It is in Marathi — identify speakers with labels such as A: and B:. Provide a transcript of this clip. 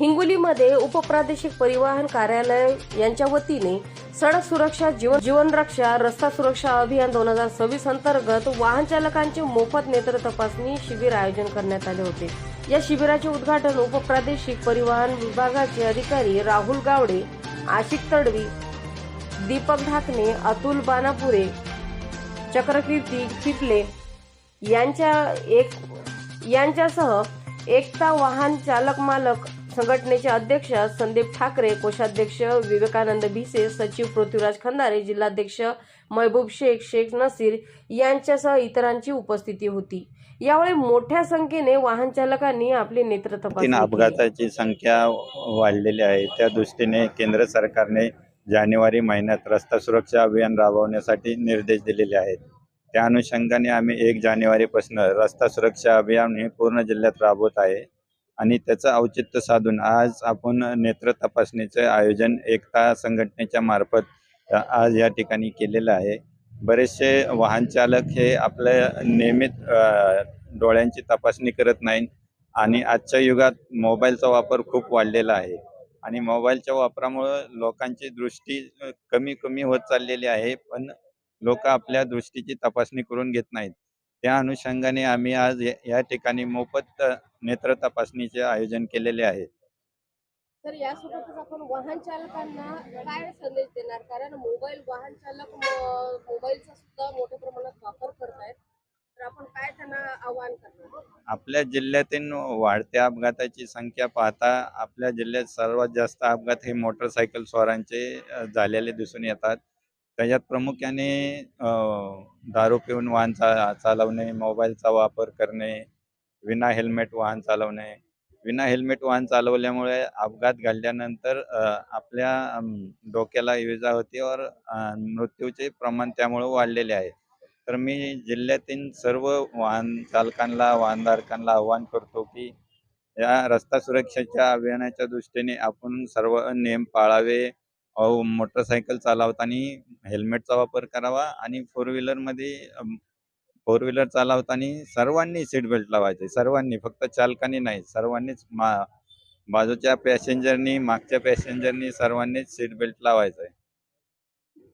A: हिंगोलीमध्ये उपप्रादेशिक परिवहन कार्यालय यांच्या वतीने सडक सुरक्षा जीवन जीवन रक्षा रस्ता सुरक्षा अभियान दोन हजार सव्वीस अंतर्गत वाहन चालकांचे मोफत नेत्र तपासणी शिबिर आयोजन करण्यात आले होते. या शिबिराचे उद्घाटन उपप्रादेशिक परिवहन विभागाचे अधिकारी राहुल गावडे आशिक तडवी दीपक ढाकणे अतुल बानापुरे चक्रकीर्ती चिपले यांच्या एक यांच्यासह एकता वाहन चालक मालक संघटनेचे अध्यक्ष संदीप ठाकरे कोषाध्यक्ष विवेकानंद भिसे सचिव पृथ्वीराज खंदारे जिल्हाध्यक्ष महबूब शेख शेख नसीर यांच्यासह इतरांची उपस्थिती होती. यावेळी मोठ्या संख्येने वाहन चालकांनी आपली नेत्र तपासणी.
B: अपघाताची संख्या वाढलेली आहे. त्या दृष्टीने केंद्र सरकारने जानेवारी महिन्यात रस्ता सुरक्षा अभियान राबवण्यासाठी निर्देश दिलेले आहेत. त्या अनुषंगाने आम्ही एक जानेवारीपासून रस्ता सुरक्षा अभियान हे पूर्ण जिल्ह्यात राबवत आहे. आणि त्याचं औचित्य साधून आज आपण नेत्र तपासणीचं आयोजन एकता संघटनेच्या मार्फत आज या ठिकाणी केलेलं आहे. बरेचसे वाहन चालक हे आपल्या नियमित डोळ्यांची तपासणी करत नाहीत आणि आजच्या युगात मोबाईलचा वापर खूप वाढलेला आहे. आणि मोबाईलच्या वापरामुळं लोकांची दृष्टी कमी कमी होत चाललेली आहे पण लोक आपल्या दृष्टीची तपासणी करून घेत नाहीत. त्या अनुषंगाने आम्ही आज या- ठिकाणी मोफत नेत्र तपासणीचे आयोजन केलेले आहे.
A: तर यासोबतच आपण वाहन चालकांना काय संदेश देणार? कारण मोबाईल वाहन चालक मोबाईलचा सुद्धा मोठ्या प्रमाणात वापर करतायत. तर आपण काय त्यांना आवाहन करणार?
B: आपल्या जिल्ह्यातील वाढत्या अपघाताची संख्या पाहता आपल्या जिल्ह्यात सर्वात जास्त अपघात हे मोटरसायकल स्वारांचे झालेले दिसून येतात. त्याच्यात प्रामुख्याने दारू पिऊन वाहन चा चालवणे मोबाईलचा वापर करणे विना हेल्मेट वाहन चालवणे. विना हेल्मेट वाहन चालवल्यामुळे अपघात घडल्यानंतर आपल्या डोक्याला इजा होती और मृत्यूचे प्रमाण त्यामुळे वाढलेले आहे. तर मी जिल्ह्यातील सर्व वाहन चालकांना वाहनधारकांना आव्हान करतो की या रस्ता सुरक्षेच्या अभियानाच्या दृष्टीने आपण सर्व नियम पाळावे. मोटरसायकल चालवताना हेल्मेटचा वापर करावा आणि फोर व्हीलरमध्ये फोर व्हीलर चालवताना सर्वांनी सीट बेल्ट लावायचे. सर्वांनी फक्त चालकांनी नाही सर्वांनीच मा बाजूच्या पॅसेंजरनी मागच्या पॅसेंजरनी सर्वांनीच सीट बेल्ट लावायचं आहे